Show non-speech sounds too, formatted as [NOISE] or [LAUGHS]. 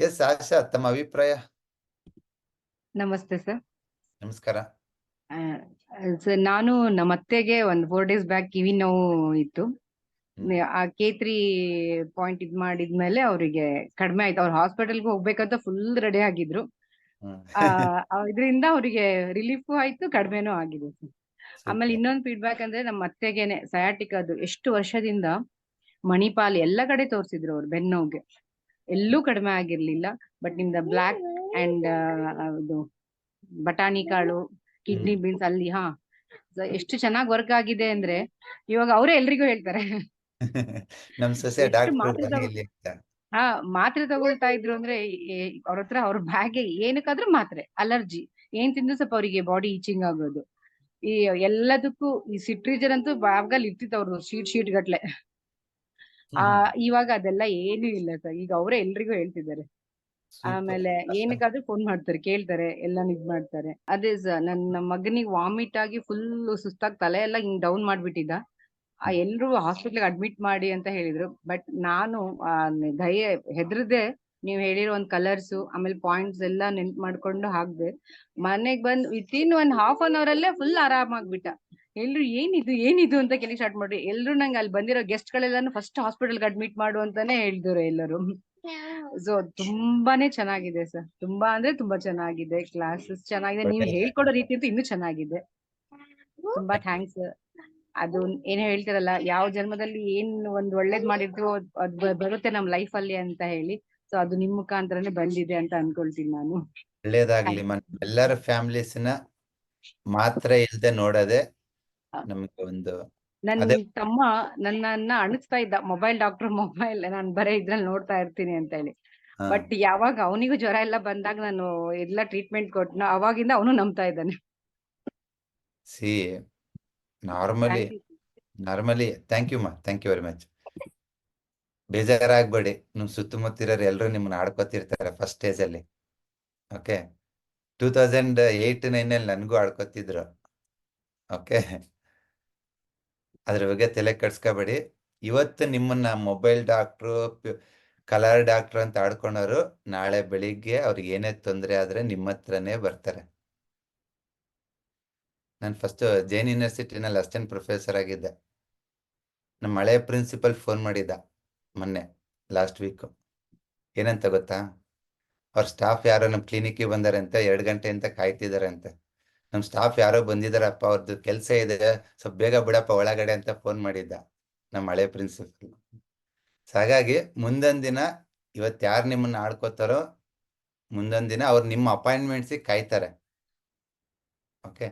S ಆಶಾ ತಮ್ಮ ಅಭಿಪ್ರಾಯ? ನಮಸ್ತೆ ಸರ್. ನಮಸ್ಕಾರ. ಸರ್ ನಾನು ನಮ್ಮ ಅತ್ತೆಗೆ ಒಂದು ಫೋರ್ ಡೇಸ್ ಬ್ಯಾಕ್ ಕಿವಿ ನೋವು ಇತ್ತು. ಆ ಕೇತ್ರಿ ಪಾಯಿಂಟ್ ಇದ್ ಮಾಡಿದ್ಮೇಲೆ ಅವರಿಗೆ ಕಡಿಮೆ ಆಯ್ತು. ಅವ್ರ ಹಾಸ್ಪಿಟಲ್ಗೆ ಹೋಗ್ಬೇಕಂತ ಫುಲ್ ರೆಡಿ ಆಗಿದ್ರು. ಆ ಇದರಿಂದ ಅವರಿಗೆ ರಿಲೀಫ್ ಆಯ್ತು ಕಡಿಮೆನೂ ಆಗಿದೆ. ಆಮೇಲೆ. ಇನ್ನೊಂದು ಫೀಡ್ಬ್ಯಾಕ್ ಅಂದ್ರೆ ನಮ್ಮ ಅತ್ತೆಗೆನೆ ಸಯಾಟಿಕ್ ಅದು. ಎಷ್ಟು ವರ್ಷದಿಂದ ಮಣಿಪಾಲ್ ಎಲ್ಲ ಕಡೆ ತೋರಿಸಿದ್ರು ಅವ್ರು ಬೆನ್ನೋಗೆ ಎಲ್ಲೂ ಕಡಿಮೆ ಆಗಿರ್ಲಿಲ್ಲ. ಬಟ್ ನಿಮ್ದ ಬ್ಲಾಕ್ ಅಂಡ್ ಇದು ಬಟಾಣಿ ಕಾಳು ಕಿಡ್ನಿ ಬೀನ್ಸ್ ಅಲ್ಲಿ ಹಾ. ಎಷ್ಟು ಚೆನ್ನಾಗಿ ವರ್ಕ್ ಆಗಿದೆ ಅಂದ್ರೆ ಇವಾಗ ಅವರೇ ಎಲ್ರಿಗೂ ಹೇಳ್ತಾರೆ. [LAUGHS] ಹಾ ಮಾತ್ರೆ ತಗೊಳ್ತಾ ಇದ್ರು ಅಂದ್ರೆ ಅವ್ರ ಹತ್ರ ಅವ್ರ ಬ್ಯಾಗ್ಗೆ ಏನಕ್ಕಾದ್ರೂ ಮಾತ್ರೆ ಅಲರ್ಜಿ. ಏನ್ ತಿಂದ್ರು ಸ್ವಲ್ಪ ಅವರಿಗೆ ಬಾಡಿ ಈಚಿಂಗ್ ಆಗೋದು. ಈ ಎಲ್ಲದಕ್ಕೂ ಈ ಸಿಟ್ರಿಜರ್ ಅಂತೂ ಬ್ಯಾಗಲ್ಲಿ ಇರ್ತಿತ್ತು ಅವ್ರದ್ದು ಶೀಟ್ ಶೀಟ್ ಗಟ್ಲೆ ಆ ಇವಾಗ ಅದೆಲ್ಲ ಏನು ಇಲ್ಲ ಸರ್. ಈಗ ಅವರೇ ಎಲ್ರಿಗೂ ಹೇಳ್ತಿದ್ದಾರೆ. ಆಮೇಲೆ ಏನಕ್ಕಾದ್ರೂ ಫೋನ್ ಮಾಡ್ತಾರೆ ಕೇಳ್ತಾರೆ ಎಲ್ಲ ಇದ್ ಮಾಡ್ತಾರೆ. ಅದೇ ಸರ್ ನನ್ನ ಮಗನಿಗೆ ವಾಮಿಟ್ ಆಗಿ ಫುಲ್ ಸುಸ್ತಾಗಿ ತಲೆ ಎಲ್ಲ ಹಿಂಗ್ ಡೌನ್ ಮಾಡ್ಬಿಟ್ಟಿದ್ದ. ಆ ಎಲ್ರು ಹಾಸ್ಪಿಟ್ಲಿಗೆ ಅಡ್ಮಿಟ್ ಮಾಡಿ ಅಂತ ಹೇಳಿದ್ರು. ಬಟ್ ನಾನು ಆ, ಧೈರ್ಯ ಹೆದರದೆ ನೀವ್ ಹೇಳಿರೋ ಒಂದ್ ಕಲರ್ಸ್ ಆಮೇಲೆ ಪಾಯಿಂಟ್ಸ್ ಎಲ್ಲ ನೆನ್ಪ್ ಮಾಡ್ಕೊಂಡು ಹಾಕ್ದೆ ಮನೆಗ್ ಬಂದ್ ವಿತಿನ್ ಒಂದ್ ಹಾಫ್ ಅನ್ ಅವರ್ ಅಲ್ಲೇ ಫುಲ್ ಆರಾಮಾಗ್ಬಿಟ್ಟ ಎಲ್ರು ಏನಿದು ಏನಿದು ಅಂತ ಕೇಳಿ ಸ್ಟಾರ್ಟ್ ಮಾಡ್ರಿ. ಎಲ್ರು ನಂಗೆ ಅಲ್ಲಿ ಬಂದಿರೋ ಗೆಸ್ಟ್ ಗಳೆಲ್ಲಾನು ಫಸ್ಟ್ ಹಾಸ್ಪಿಟಲ್ಗೆ ಅಡ್ಮಿಟ್ ಮಾಡು ಅಂತಾನೆ ಹೇಳಿದ್ರು ಎಲ್ಲರೂ. ಸೊ ತುಂಬಾನೇ ಚೆನ್ನಾಗಿದೆ ಸರ್ ತುಂಬಾ ಅಂದ್ರೆ ತುಂಬಾ ಚೆನ್ನಾಗಿದೆ. ಕ್ಲಾಸಸ್ ಚೆನ್ನಾಗಿದೆ. ನೀವು ಹೇಳ್ಕೊಡೋ ರೀತಿ ಅಂತೂ ಇನ್ನೂ ಚೆನ್ನಾಗಿದೆ. ತುಂಬಾ ಥ್ಯಾಂಕ್ಸ್ ಅದು ಏನ್ ಹೇಳ್ತಿರಲ್ಲ ಯಾವ ಜನ್ಮದಲ್ಲಿ ಏನ್ ಒಂದ್ ಒಳ್ಳೇದ್ ಮಾಡಿರ್ತೀವೋ ಅದ್- ಬರುತ್ತೆ ನಮ್ ಲೈಫ್ ಅಲ್ಲಿ ಅಂತ ಹೇಳಿ. ಸೊ ಅದು ನಿಮ್ ಮುಖಾಂತರನೇ ಬಂದಿದೆ ಅಂತ ಅನ್ಕೊಳ್ತೀನಿ ನಾನು. ಒಳ್ಳೇದಾಗ್ಲಿ ಎಲ್ಲರ ಫ್ಯಾಮಿಲೀಸ್ನ ಮಾತ್ರ ಇಲ್ದೆ ನೋಡೋದೆ ನಮ್ಗೆ ಒಂದು ನನ್ ತಮ್ಮ ನನ್ನನ್ನ ಅಣಿಸ್ತಾ ಇದ್ದ ಮೊಬೈಲ್ ಡಾಕ್ಟರ್ ಮೊಬೈಲ್ ನಾನ್ ಬರೇ ಇದ್ರಲ್ಲಿ ನೋಡ್ತಾ ಇರ್ತೀನಿ ಅಂತ ಹೇಳಿ ಬಟ್ ಯಾವಾಗ ಅವನಿಗೂ ಜ್ವರ ಎಲ್ಲ ಬಂದಾಗ ನಾನು ಎಲ್ಲ ಟ್ರೀಟ್ಮೆಂಟ್ ಕೊಟ್ನ ಅವಾಗಿಂದ ಅವನು ನಂಬ್ತಾ ಇದ್ದಾನೆ. C normally normally thank you ಮಾ ಥ್ಯಾಂಕ್ ಯು ವೆರಿ ಮಚ್ ಬೇಜಾರಾಗ್ಬೇಡಿ ನಿಮ್ ಸುತ್ತಮುತ್ತಿರೋರು ಎಲ್ಲರೂ ನಿಮ್ಮನ್ನ ಆಡ್ಕೊತಿರ್ತಾರೆ ಫಸ್ಟ್ ಸ್ಟೇಜ್ ಅಲ್ಲಿ. Okay two thousand eight nine ಅಲ್ಲಿ ನನಗೂ ಆಡ್ಕೋತಿದ್ರು. ಓಕೆ ಅದ್ರ ಬಗ್ಗೆ ತಲೆ ಕೆಡ್ಸ್ಕೊಬೇಡಿ. ಇವತ್ತು ನಿಮ್ಮನ್ನ ಮೊಬೈಲ್ ಡಾಕ್ಟ್ರು ಕಲರ್ ಡಾಕ್ಟ್ರು ಅಂತ ಆಡ್ಕೊಂಡವರು ನಾಳೆ ಬೆಳಿಗ್ಗೆ ಅವ್ರಿಗೆ ಏನೇ ತೊಂದರೆ ಆದ್ರೆ ನಿಮ್ಮ ಹತ್ರನೇ ಬರ್ತಾರೆ. ನಾನು ಫಸ್ಟ್ ಜೈನ್ ಯೂನಿವರ್ಸಿಟಿನಲ್ಲಿ ಅಸಿಸ್ಟೆಂಟ್ ಪ್ರೊಫೆಸರ್ ಆಗಿದ್ದೆ. ನಮ್ಮ ಹಳೆ ಪ್ರಿನ್ಸಿಪಲ್ ಫೋನ್ ಮಾಡಿದ್ದ ಮೊನ್ನೆ, ಲಾಸ್ಟ್ ವೀಕು. ಏನಂತ ಗೊತ್ತಾ? ಅವ್ರ ಸ್ಟಾಫ್ ಯಾರೋ ನಮ್ಮ ಕ್ಲಿನಿಕ್ಗೆ ಅಂತ ಎರಡು ಗಂಟೆ ಅಂತ ಕಾಯ್ತಿದ್ದಾರೆ ಅಂತ ನಮ್ಮ ಸ್ಟಾಫ್ ಯಾರೋ ಬಂದಿದಾರಪ್ಪ ಅವ್ರದ್ದು ಕೆಲಸ ಇದೆ, ಸ್ವಲ್ಪ ಬೇಗ ಬಿಡಪ್ಪ ಒಳಗಡೆ ಅಂತ ಫೋನ್ ಮಾಡಿದ್ದ ನಮ್ಮ ಹಳೆ ಪ್ರಿನ್ಸಿಪಲ್ ಹಾಗಾಗಿ ಮುಂದೊಂದ್ ದಿನ ಇವತ್ತು ಯಾರು ನಿಮ್ಮನ್ನ ಆಡ್ಕೋತಾರೋ, ಮುಂದೊಂದ್ ದಿನ ಅವ್ರು ನಿಮ್ಮ ಅಪಾಯಿಂಟ್ಮೆಂಟ್ಸಿಗೆ ಕಾಯ್ತಾರೆ. ಓಕೆ